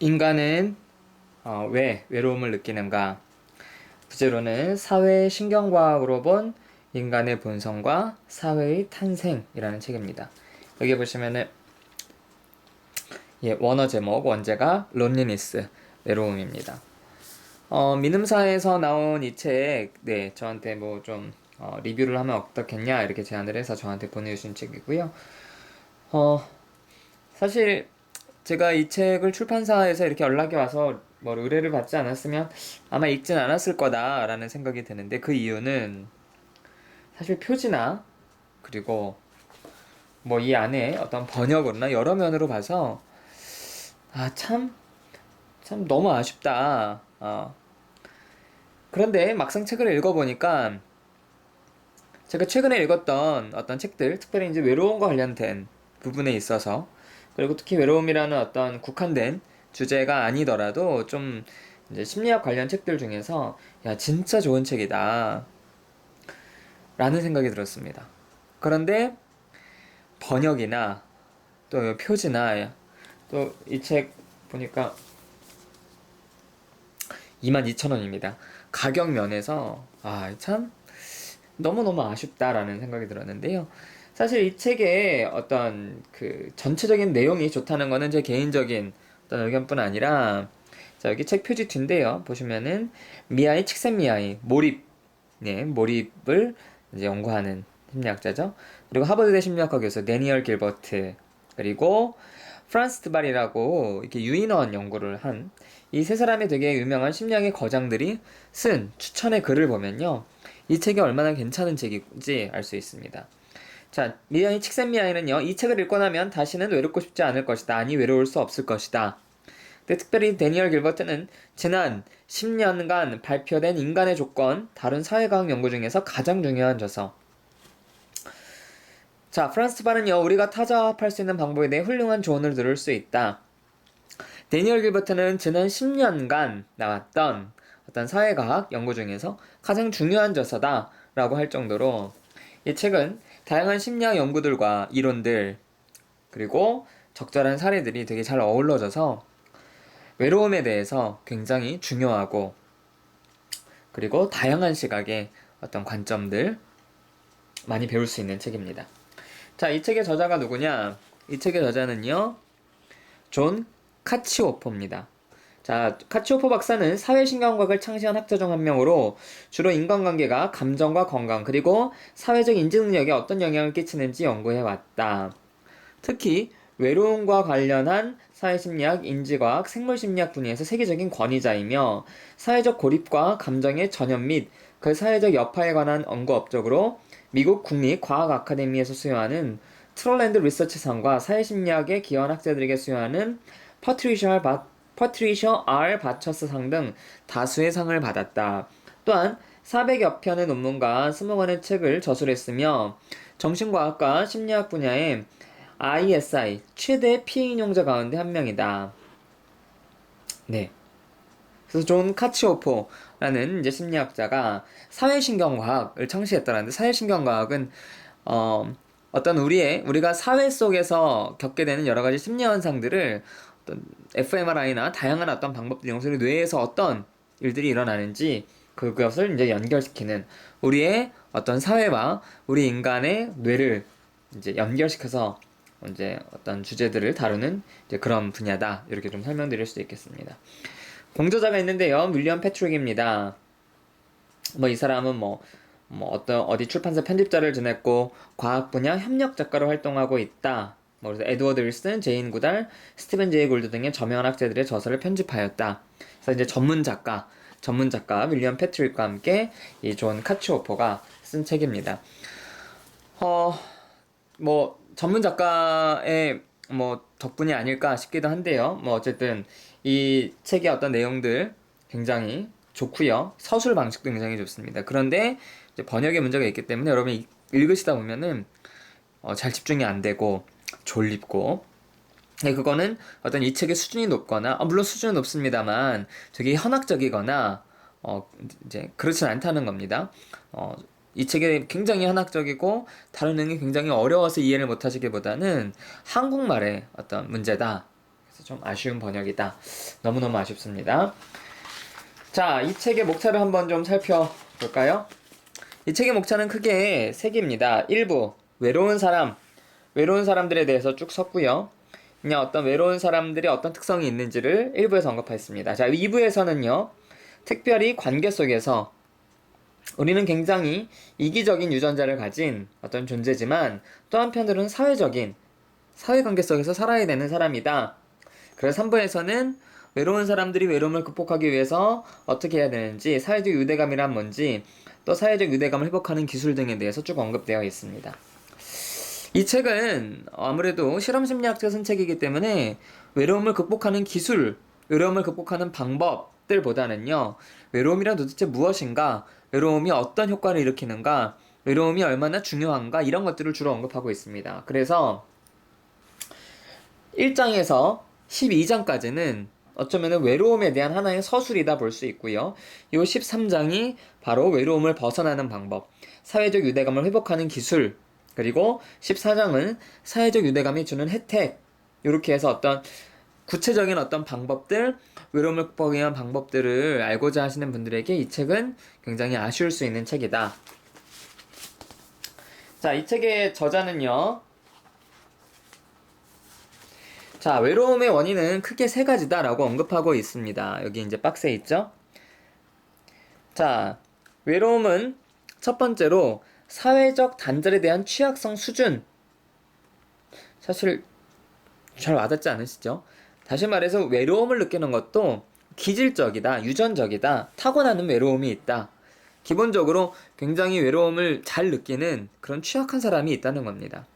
인간은 어, 왜 외로움을 느끼는가? 부제로는 사회 신경과학으로 본 인간의 본성과 사회의 탄생이라는 책입니다. 여기 보시면은 예, 원어 제목 원제가 loneliness 외로움입니다. 어, 민음사에서 나온 이 책, 네, 저한테 뭐좀 어, 리뷰를 하면 어떻겠냐 이렇게 제안을 해서 저한테 보내주신 책이고요. 어, 사실 제가 이 책을 출판사에서 이렇게 연락이 와서 뭐 의뢰를 받지 않았으면 아마 읽진 않았을 거다라는 생각이 드는데 그 이유는 사실 표지나 그리고 뭐 이 안에 어떤 번역으로나 여러 면으로 봐서 아 참참 너무 아쉽다. 어. 그런데 막상 책을 읽어보니까 제가 최근에 읽었던 어떤 책들, 특별히 이제 외로움과 관련된 부분에 있어서 그리고 특히 외로움이라는 어떤 국한된 주제가 아니더라도 좀 이제 심리학 관련 책들 중에서 야 진짜 좋은 책이다 라는 생각이 들었습니다. 그런데 번역이나 또 표지나 또 이 책 보니까 22,000원입니다. 가격 면에서 아 참 너무너무 아쉽다라는 생각이 들었는데요. 사실 이 책의 어떤 그 전체적인 내용이 좋다는 거는 제 개인적인 어떤 의견뿐 아니라 자 여기 책 표지 뒤인데요. 보시면은 미아이 칙센 미아이 몰입 네 몰입을 이제 연구하는 심리학자죠. 그리고 하버드대 심리학과 교수 데니얼 길버트 그리고 프란스 트발이라고 이렇게 유인원 연구를 한 이 세 사람의 되게 유명한 심리학의 거장들이 쓴 추천의 글을 보면요. 이 책이 얼마나 괜찮은 책인지 알 수 있습니다. 자, 미아이 칙센미아이는요, 이 책을 읽고 나면 다시는 외롭고 싶지 않을 것이다. 아니, 외로울 수 없을 것이다. 근데 특별히 데니얼 길버트는 지난 10년간 발표된 인간의 조건, 다른 사회과학 연구 중에서 가장 중요한 저서. 자, 프란스 바는요, 우리가 타자화합할 수 있는 방법에 대해 훌륭한 조언을 들을 수 있다. 데니얼 길버트는 지난 10년간 나왔던 어떤 사회과학 연구 중에서 가장 중요한 저서다 라고 할 정도로 이 책은 다양한 심리학 연구들과 이론들 그리고 적절한 사례들이 되게 잘 어우러져서 외로움에 대해서 굉장히 중요하고 그리고 다양한 시각의 어떤 관점들 많이 배울 수 있는 책입니다. 자, 이 책의 저자가 누구냐? 이 책의 저자는요, 존 카치오포입니다. 자, 카치오포 박사는 사회신경과학을 창시한 학자 중 한 명으로 주로 인간관계가 감정과 건강 그리고 사회적 인지 능력에 어떤 영향을 끼치는지 연구해 왔다. 특히 외로움과 관련한 사회심리학, 인지과학, 생물심리학 분야에서 세계적인 권위자이며 사회적 고립과 감정의 전염 및 그 사회적 여파에 관한 연구 업적으로 미국 국립 과학 아카데미에서 수여하는 트롤랜드 리서치상과 사회심리학에 기여한 학자들에게 수여하는 퍼트리셔 바, 퍼트리셔 R 바처스 상 등 다수의 상을 받았다. 또한 400여 편의 논문과 20권의 책을 저술했으며 정신과학과 심리학 분야의 ISI 최대 피해 인용자 가운데 한 명이다. 네. 그래서 존 카치오포라는 이제 심리학자가 사회신경과학을 창시했다는데 사회신경과학은 어, 어떤 우리의 우리가 사회 속에서 겪게 되는 여러 가지 심리 현상들을 어떤 fMRI나 다양한 어떤 방법들 이용해서 뇌에서 어떤 일들이 일어나는지 그것을 이제 연결시키는 우리의 어떤 사회와 우리 인간의 뇌를 이제 연결시켜서 이제 어떤 주제들을 다루는 이제 그런 분야다 이렇게 좀 설명드릴 수 있겠습니다. 공저자가 있는데요, 윌리엄 패트릭입니다. 뭐 이 사람은 뭐, 뭐 어떤 어디 출판사 편집자를 지냈고 과학 분야 협력 작가로 활동하고 있다. 뭐 그래서 에드워드 윌슨, 제인 구달, 스티븐 제이 골드 등의 저명한 학자들의 저서를 편집하였다. 그래서 이제 전문 작가, 전문 작가 윌리엄 패트릭과 함께 이 존 카치오퍼가 쓴 책입니다. 어, 뭐 전문 작가의 뭐 덕분이 아닐까 싶기도 한데요. 뭐 어쨌든 이 책의 어떤 내용들 굉장히 좋고요. 서술 방식도 굉장히 좋습니다. 그런데 번역에 문제가 있기 때문에 여러분이 읽으시다 보면은 어, 잘 집중이 안 되고 졸립고 네, 그거는 어떤 이 책의 수준이 높거나 아, 물론 수준은 높습니다만 되게 현학적이거나 어, 이제 그렇진 않다는 겁니다. 어, 이 책이 굉장히 현학적이고 다른 내용이 굉장히 어려워서 이해를 못 하시기보다는 한국말의 어떤 문제다. 그래서 좀 아쉬운 번역이다. 너무너무 아쉽습니다. 자, 이 책의 목차를 한번 좀 살펴볼까요? 이 책의 목차는 크게 세 개입니다. 1부, 외로운 사람, 외로운 사람들에 대해서 쭉 썼고요. 그냥 어떤 외로운 사람들이 어떤 특성이 있는지를 1부에서 언급했습니다. 자, 2부에서는요, 특별히 관계 속에서 우리는 굉장히 이기적인 유전자를 가진 어떤 존재지만 또 한편으로는 사회적인 사회관계 속에서 살아야 되는 사람이다. 그래서 3부에서는 외로운 사람들이 외로움을 극복하기 위해서 어떻게 해야 되는지, 사회적 유대감이란 뭔지, 또 사회적 유대감을 회복하는 기술 등에 대해서 쭉 언급되어 있습니다. 이 책은 아무래도 실험심리학자 쓴책이기 때문에 외로움을 극복하는 기술, 외로움을 극복하는 방법들보다는요, 외로움이란 도대체 무엇인가, 외로움이 어떤 효과를 일으키는가, 외로움이 얼마나 중요한가, 이런 것들을 주로 언급하고 있습니다. 그래서 1장에서 12장까지는 어쩌면 외로움에 대한 하나의 서술이다 볼 수 있고요. 이 13장이 바로 외로움을 벗어나는 방법, 사회적 유대감을 회복하는 기술, 그리고 14장은 사회적 유대감이 주는 혜택, 이렇게 해서 어떤 구체적인 어떤 방법들, 외로움을 극복하기 위한 방법들을 알고자 하시는 분들에게 이 책은 굉장히 아쉬울 수 있는 책이다. 자, 이 책의 저자는요, 자, 외로움의 원인은 크게 세 가지다라고 언급하고 있습니다. 여기 이제 박스에 있죠? 자, 외로움은 첫 번째로 사회적 단절에 대한 취약성 수준. 사실 잘 와닿지 않으시죠? 다시 말해서 외로움을 느끼는 것도 기질적이다, 유전적이다, 타고나는 외로움이 있다. 기본적으로 굉장히 외로움을 잘 느끼는 그런 취약한 사람이 있다는 겁니다.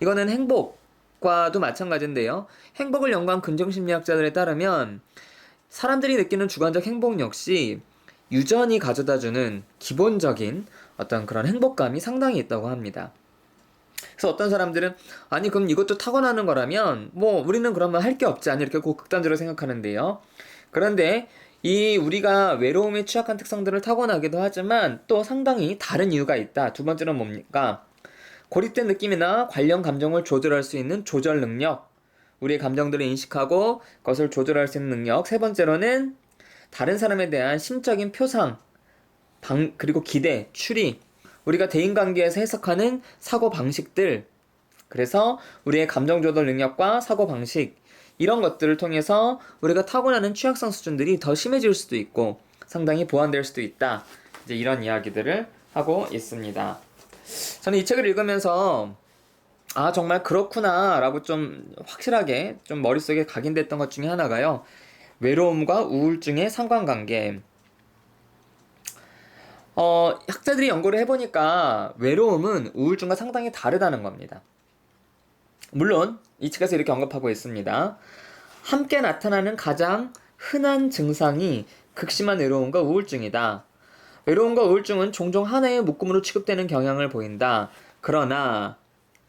이거는 행복, 과도 마찬가지인데요. 행복을 연구한 근정심리학자들에 따르면 사람들이 느끼는 주관적 행복 역시 유전이 가져다주는 기본적인 어떤 그런 행복감이 상당히 있다고 합니다. 그래서 어떤 사람들은 아니 그럼 이것도 타고나는 거라면 뭐 우리는 그러면 할 게 없지 않냐 이렇게 극단적으로 생각하는데요. 그런데 이 우리가 외로움에 취약한 특성들을 타고나기도 하지만 또 상당히 다른 이유가 있다. 두 번째는 뭡니까? 고립된 느낌이나 관련 감정을 조절할 수 있는 조절 능력, 우리의 감정들을 인식하고 그것을 조절할 수 있는 능력. 세 번째로는 다른 사람에 대한 심적인 표상, 방, 그리고 기대, 추리, 우리가 대인관계에서 해석하는 사고 방식들. 그래서 우리의 감정 조절 능력과 사고 방식, 이런 것들을 통해서 우리가 타고나는 취약성 수준들이 더 심해질 수도 있고 상당히 보완될 수도 있다. 이제 이런 이야기들을 하고 있습니다. 저는 이 책을 읽으면서 아 정말 그렇구나라고 좀 확실하게 좀 머릿속에 각인됐던 것 중에 하나가요. 외로움과 우울증의 상관관계. 어, 학자들이 연구를 해보니까 외로움은 우울증과 상당히 다르다는 겁니다. 물론 이 책에서 이렇게 언급하고 있습니다. 함께 나타나는 가장 흔한 증상이 극심한 외로움과 우울증이다. 외로움과 우울증은 종종 하나의 묶음으로 취급되는 경향을 보인다. 그러나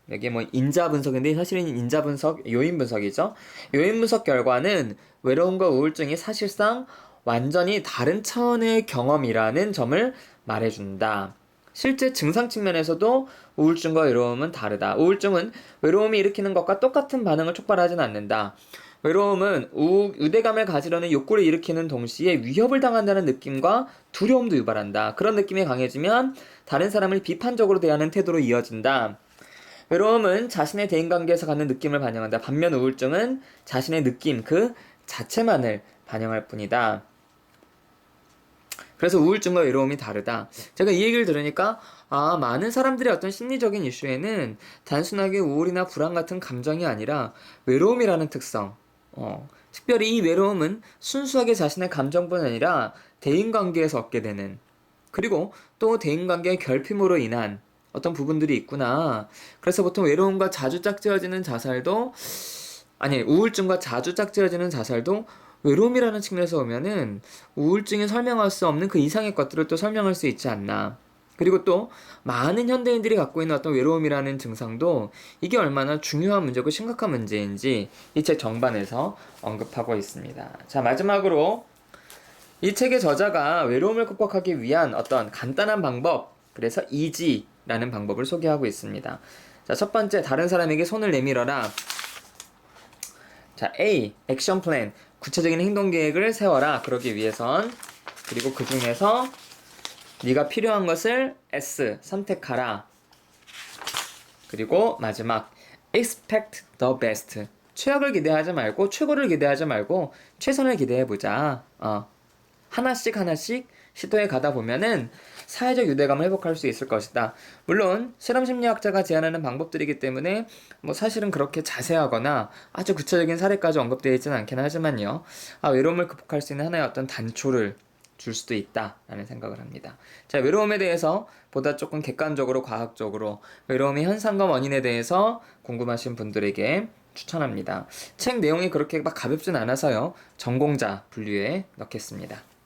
여기 뭐 인자 분석인데 사실은 인자 분석, 요인 분석이죠. 요인 분석 결과는 외로움과 우울증이 사실상 완전히 다른 차원의 경험이라는 점을 말해준다. 실제 증상 측면에서도 우울증과 외로움은 다르다. 우울증은 외로움이 일으키는 것과 똑같은 반응을 촉발하진 않는다. 외로움은 우, 유대감을 가지려는 욕구를 일으키는 동시에 위협을 당한다는 느낌과 두려움도 유발한다. 그런 느낌이 강해지면 다른 사람을 비판적으로 대하는 태도로 이어진다. 외로움은 자신의 대인관계에서 갖는 느낌을 반영한다. 반면 우울증은 자신의 느낌, 그 자체만을 반영할 뿐이다. 그래서 우울증과 외로움이 다르다. 제가 이 얘기를 들으니까 아 많은 사람들의 어떤 심리적인 이슈에는 단순하게 우울이나 불안 같은 감정이 아니라 외로움이라는 특성, 어, 특별히 이 외로움은 순수하게 자신의 감정뿐 아니라 대인관계에서 얻게 되는 그리고 또 대인관계의 결핍으로 인한 어떤 부분들이 있구나. 그래서 보통 외로움과 자주 짝지어지는 자살도 아니 우울증과 자주 짝지어지는 자살도 외로움이라는 측면에서 보면은 우울증에 설명할 수 없는 그 이상의 것들을 또 설명할 수 있지 않나. 그리고 또 많은 현대인들이 갖고 있는 어떤 외로움이라는 증상도 이게 얼마나 중요한 문제고 심각한 문제인지 이 책 정반에서 언급하고 있습니다. 자, 마지막으로 이 책의 저자가 외로움을 극복하기 위한 어떤 간단한 방법, 그래서 이지 라는 방법을 소개하고 있습니다. 자, 첫 번째, 다른 사람에게 손을 내밀어라. 자, A. 액션 플랜. 구체적인 행동 계획을 세워라. 그러기 위해선 그리고 그 중에서 네가 필요한 것을 S 선택하라. 그리고 마지막 expect the best. 최악을 기대하지 말고 최고를 기대하지 말고 최선을 기대해 보자. 어. 하나씩 하나씩 시도해 가다 보면은 사회적 유대감을 회복할 수 있을 것이다. 물론 실험 심리학자가 제안하는 방법들이기 때문에 뭐 사실은 그렇게 자세하거나 아주 구체적인 사례까지 언급되어 있지는 않긴 하지만요. 아, 외로움을 극복할 수 있는 하나의 어떤 단초를 줄 수도 있다라는 생각을 합니다. 자, 외로움에 대해서 보다 조금 객관적으로 과학적으로 외로움의 현상과 원인에 대해서 궁금하신 분들에게 추천합니다. 책 내용이 그렇게 막 가볍진 않아서요. 전공자 분류에 넣겠습니다.